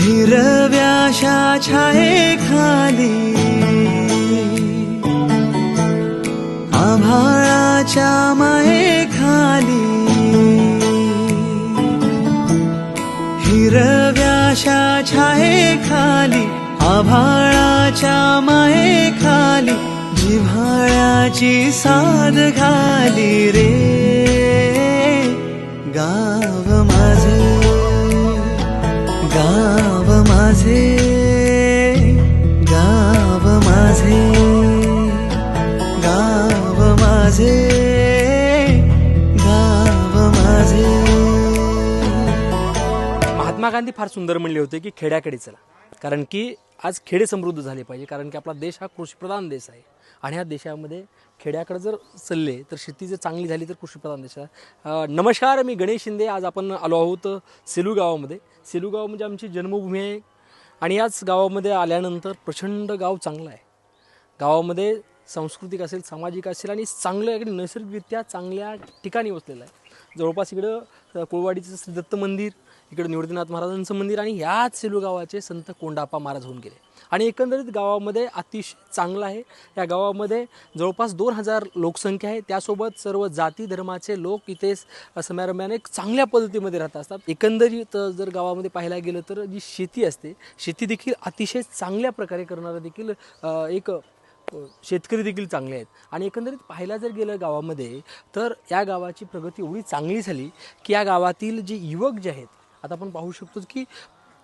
हिरव्याशा छाये खाली आभाळाच्या माये खाली हिरव्याशा छाये खाली आभाळाच्या माये खाली जिव्हाळ्याची साध घाली रे गाव माझे गाव माझे गाव माझे गाव माझे. महात्मा गांधी फार सुंदर म्हणले होते की खेड्याकडे चला. कारण की आज खेडे समृद्ध झाले पाहिजे कारण की आपला देश हा कृषीप्रधान देश आहे. आणि ह्या देशामध्ये खेड्याकडे जर चालले तर शेती जर चांगली झाली तर कृषीप्रधान देश आहे. नमस्कार मी गणेश शिंदे. आज आपण आलो आहोत सेलू गावामध्ये. सेलू गाव म्हणजे आमची जन्मभूमी आहे आणि याच गावामध्ये आल्यानंतर प्रचंड गाव चांगलं आहे. गावामध्ये सांस्कृतिक असेल सामाजिक असेल आणि चांगलं इकडे नैसर्गिकरित्या चांगल्या ठिकाणी वसलेलं आहे. जवळपास इकडं कोळवाडीचं श्रीदत्त श्री दत्त मंदिर इकडं निवृत्तीनाथ महाराजांचं मंदिर आणि याच सेलू गावाचे संत कोंडाप्पा महाराज होऊन गेले. आणि एकंदरीत गावामध्ये अतिशय चांगलं आहे. या गावामध्ये जवळपास दोन हजार लोकसंख्या आहे. त्यासोबत सर्व जाती धर्माचे लोक इथे समारंभाने चांगल्या पद्धतीमध्ये राहत असतात. एकंदरीत जर गावामध्ये पाहायला गेलं तर जी शेती असते शेती देखील अतिशय चांगल्या प्रकारे करणारं देखील एक शेतकरी देखील चांगले आहेत. आणि एकंदरीत पाहायला जर गेलं गावामध्ये तर या गावाची प्रगती एवढी चांगली झाली की या गावातील जे युवक जे आहेत आता आपण पाहू शकतो की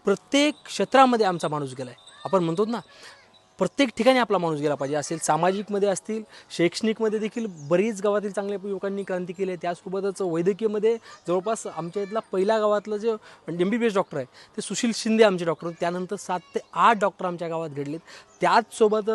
प्रत्येक क्षेत्रामध्ये आमचा माणूस गेला आहे आपण म्हणतो ना प्रत्येक ठिकाणी आपला माणूस गेला पाहिजे. असेल सामाजिकमध्ये असतील शैक्षणिकमध्ये देखील बरीच गावातील चांगल्या युवकांनी क्रांती केली आहे. त्याचसोबतच वैद्यकीयमध्ये जवळपास आमच्या इथला पहिला गावातलं जे M B B S doctor आहे ते सुशील शिंदे आमचे डॉक्टर होते. त्यानंतर सात ते आठ डॉक्टर आमच्या गावात घडलेत. त्याचसोबत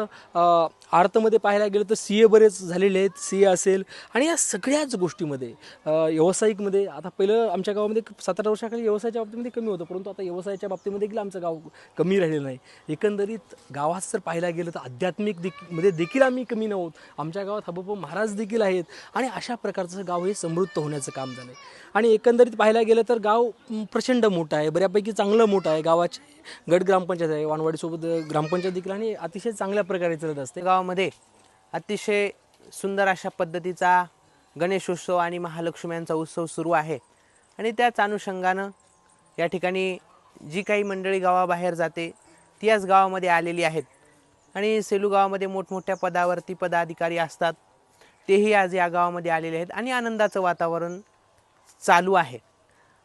अ, पाहायला गेलं तर सी ए बरेच झालेले आहेत. सी ए असेल आणि या सगळ्याच गोष्टीमध्ये व्यावसायिकमध्ये आता पहिलं आमच्या गावामध्ये सात आठ वर्षाखाली व्यवसायाच्या बाबतीमध्ये कमी होतं परंतु आता व्यवसायाच्या बाबतीमध्ये देखील आमचं गाव कमी राहिलेलं नाही. एकंदरीत गावात जर पाहायला गेलं तर आध्यात्मिक देखील मध्ये देखील आम्ही कमी नव्हत आमच्या गावात हबप महाराज देखील आहेत आणि अशा प्रकारचं गाव हे समृद्ध होण्याचं काम झालं आहे आणि एकंदरीत पाहायला गेलं तर गाव प्रचंड मोठं आहे बऱ्यापैकी चांगलं मोठं आहे. गावाचे गट ग्रामपंचायत आहे वानवाडीसोबत ग्रामपंचायत देखील आणि अतिशय चांगल्या प्रकारे चालत असते. गाव गावामध्ये अतिशय सुंदर अशा पद्धतीचा गणेशोत्सव आणि महालक्ष्मी यांचा उत्सव सुरू आहे. आणि त्याच अनुषंगानं या ठिकाणी जी काही मंडळी गावाबाहेर जाते ती याच गावामध्ये आलेली आहेत. आणि सेलू गावामध्ये मोठमोठ्या पदावरती पदाधिकारी असतात. तेही आज या गावामध्ये आलेले आहेत आणि आनंदाचं वातावरण चालू आहे.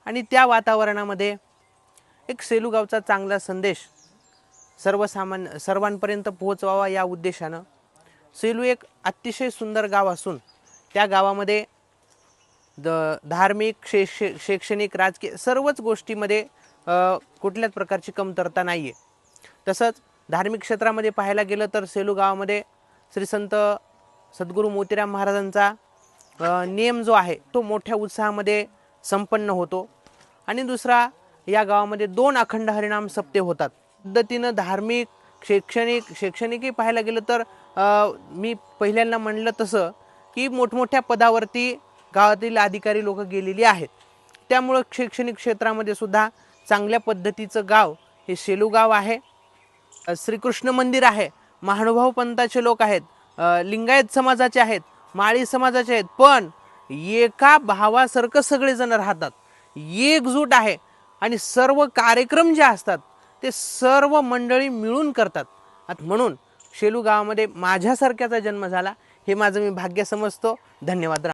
आणि त्या वातावरणामध्ये एक सेलू गावचा चांगला संदेश सर्वसामान्य सर्वांपर्यंत पोहोचवावा या उद्देशानं सेलू एक अतिशय सुंदर गाव असून त्या गावामध्ये द धार्मिक शैक्ष शैक्षणिक राजकीय सर्वच गोष्टीमध्ये कुठल्याच प्रकारची कमतरता नाही आहे तसंच धार्मिक क्षेत्रामध्ये पाहायला गेलं तर सेलू गावामध्ये श्री संत सद्गुरू मोतीराम महाराजांचा नियम जो आहे तो मोठ्या उत्साहामध्ये संपन्न होतो. आणि दुसरा या गावामध्ये दोन अखंड हरिणाम सप्ते होतात. पद्धतीनं धार्मिक शैक्षणिक शैक्षणिकही पाहायला गेलं तर मी पहिल्यांदा म्हणलं तसं की मोठमोठ्या पदावरती गावातील अधिकारी लोक गेलेली आहेत. त्यामुळं शैक्षणिक क्षेत्रामध्ये सुद्धा चांगल्या पद्धतीचं गाव हे शेलू गाव आहे. श्रीकृष्ण मंदिर आहे. महानुभाव पंथाचे लोक आहेत. लिंगायत समाजाचे आहेत. माळी समाजाचे आहेत. पण एका भावासारखं सगळेजण राहतात. एकजूट आहे. आणि सर्व कार्यक्रम जे असतात ते सर्व मंडळी मिळून करतात. आता म्हणून शेलू गावामध्ये माझ्यासारख्याचा जन्म झाला हे माझं मी भाग्य समजतो. धन्यवाद.